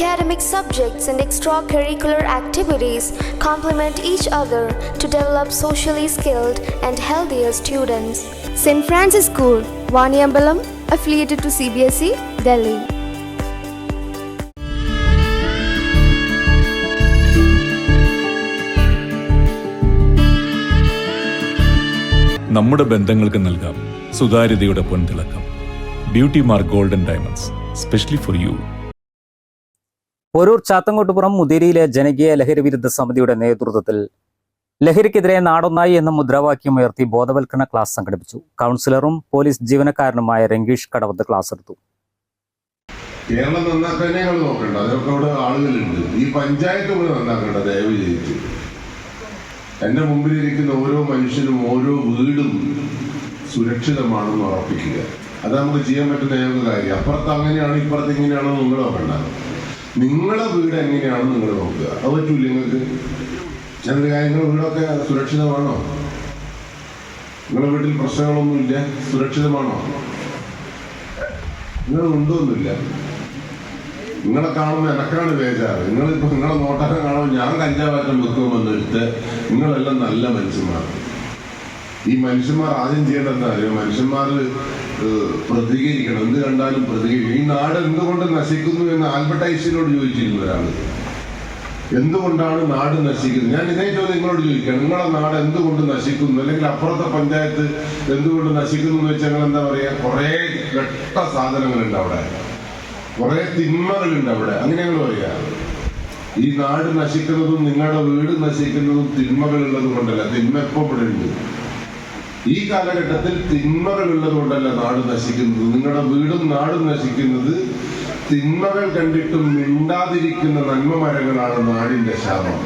Academic subjects and extracurricular activities complement each other to develop socially skilled and healthier students. St. Francis School, Vaniambalam, affiliated to CBSE, E, Delhi. നമ്മുടെ ബന്ധങ്ങൾക്ക് നൽകാം സുതാര്യതയുടെ പൊൻതിളക്കം beauty mark golden diamonds specially for you Poroor Chathankottupuram മുതിരിയിലെ ജനകീയ ലഹരി വിരുദ്ധ സമിതിയുടെ നേതൃത്വത്തിൽ ലഹരിക്കെതിരെ നാടൊന്നായി എന്ന മുദ്രാവാക്യം ഉയർത്തി ബോധവൽക്കരണ ക്ലാസ് സംഘടിപ്പിച്ചു. കൗൺസിലറും പോലീസ് ജീവനക്കാരനുമായ രംഗീഷ് കടവത്ത് ക്ലാസ് എടുത്തു. കേരളം നന്നാക്കാൻ ഞങ്ങൾ നോക്കണ്ട. അതിനൊക്കെ അവിടെ ആളുകളുണ്ട്. ഈ പഞ്ചായത്ത് കൂടെ നന്നാക്കണ്ട. ദയവ് എന്റെ മുമ്പിലിരിക്കുന്ന ഓരോ മനുഷ്യനും ഓരോ വീടും സുരക്ഷിതമാണെന്ന് ഉറപ്പിക്കുക. അത് നമുക്ക് ചെയ്യാൻ പറ്റുന്ന ഏക കാര്യം. അപ്പുറത്ത് അങ്ങനെയാണ് ഇപ്പുറത്ത് ഇങ്ങനെയാണോ നിങ്ങൾ നോക്കണ്ട. നിങ്ങളെ വീട് എങ്ങനെയാണെന്ന് നിങ്ങൾ നോക്കുക. അത് പറ്റൂല നിങ്ങൾക്ക്. ചില കാര്യങ്ങൾ വീടൊക്കെ സുരക്ഷിതമാണോ? നിങ്ങളുടെ വീട്ടിൽ പ്രശ്നങ്ങളൊന്നുമില്ല? സുരക്ഷിതമാണോ? നിങ്ങൾ ഉണ്ടോന്നുമില്ല. നിങ്ങളെ കാണുമ്പോൾ എനക്കാണ് ബേജാറ്. നിങ്ങളിപ്പോ നിങ്ങളെ നോട്ടൊക്കെ കാണുമ്പോൾ ഞാൻ കഞ്ചാവാറ്റം വെക്കുമെന്നെടുത്ത് നിങ്ങളെല്ലാം നല്ല മനുഷ്യന്മാർ. ഈ മനുഷ്യന്മാർ ആദ്യം ചെയ്യേണ്ടത് എന്താ അറിയോ? മനുഷ്യന്മാർ പ്രതികരിക്കണം. എന്ത് കണ്ടാലും പ്രതികരിക്കണം. ഈ നാട് എന്തുകൊണ്ട് നശിക്കുന്നു എന്ന് ആൽബർട്ട് ഐസിനോട് ചോദിച്ചിരുന്നു എന്തുകൊണ്ടാണ് നാട് നശിക്കുന്നത്? ഞാൻ ഇതേ ചോദ്യം നിങ്ങളോട് ചോദിക്കാം നിങ്ങളെ നാട് എന്തുകൊണ്ട് നശിക്കുന്നു? അല്ലെങ്കിൽ അപ്പുറത്തെ പഞ്ചായത്ത് എന്തുകൊണ്ട് നശിക്കുന്നു എന്ന് വെച്ചാൽ എന്താ പറയാ? കുറെ ഘട്ട സാധനങ്ങളുണ്ട് അവിടെ. കുറെ തിന്മകളുണ്ട് അവിടെ. അങ്ങനെ ഞങ്ങൾ പറയാ. ഈ നാട് നശിക്കുന്നതും നിങ്ങളുടെ വീട് നശിക്കുന്നതും തിന്മകളുള്ളത് കൊണ്ടല്ല. തിന്മ എപ്പോ ഇവിടെ ഉണ്ട്. ഈ കാലഘട്ടത്തിൽ തിന്മകൾ ഉള്ളത് കൊണ്ടല്ല നാട് നശിക്കുന്നത്. നിങ്ങളുടെ വീടും നാടും നശിക്കുന്നത് തിന്മകൾ കണ്ടിട്ടും മിണ്ടാതിരിക്കുന്ന നന്മ മരങ്ങളാണ് നാടിന്റെ ശാപം.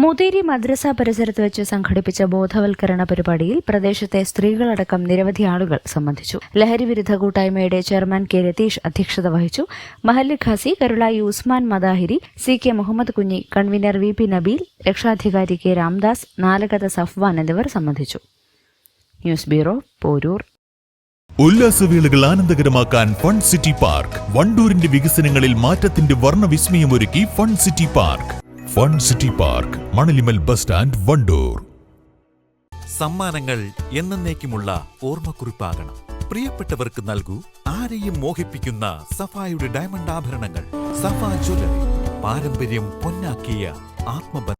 മുതേരി മദ്രസ പരിസരത്ത് വെച്ച് സംഘടിപ്പിച്ച ബോധവൽക്കരണ പരിപാടിയിൽ പ്രദേശത്തെ സ്ത്രീകളടക്കം നിരവധി ആളുകൾ സംബന്ധിച്ചു. ലഹരി വിരുദ്ധ കൂട്ടായ്മയുടെ ചെയർമാൻ കെ രതീഷ് അധ്യക്ഷത വഹിച്ചു. മഹല്ല് Khasi Karulai Usman Madahiri C K Muhammad Kunji convenor V P Nabeel രക്ഷാധികാരി കെ രാംദാസ് നാലകഥ സഫ്വാൻ എന്നിവർ സംബന്ധിച്ചു. News bureau Porur. ഉല്ലാസവേളകൾ ആനന്ദകരമാക്കാൻ ഫൺ സിറ്റി പാർക്ക്. വണ്ടൂരിന്റെ വികസനങ്ങളിൽ മാറ്റത്തിന്റെ വർണവിസ്മയമൊരുക്കി fun city park. Fun city park Manalimal bus stand Wandoor. സമ്മാനങ്ങൾ എന്നേക്കുമുള്ള ഓർമ്മക്കുറിപ്പാകണം. പ്രിയപ്പെട്ടവർക്ക് നൽകൂ ആരെയും മോഹിപ്പിക്കുന്ന സഫായുടെ ഡയമണ്ട് ആഭരണങ്ങൾ. സഫ ജ്വല്ലറി പാരമ്പര്യം പൊന്നാക്കിയ ആത്മബന്ധം.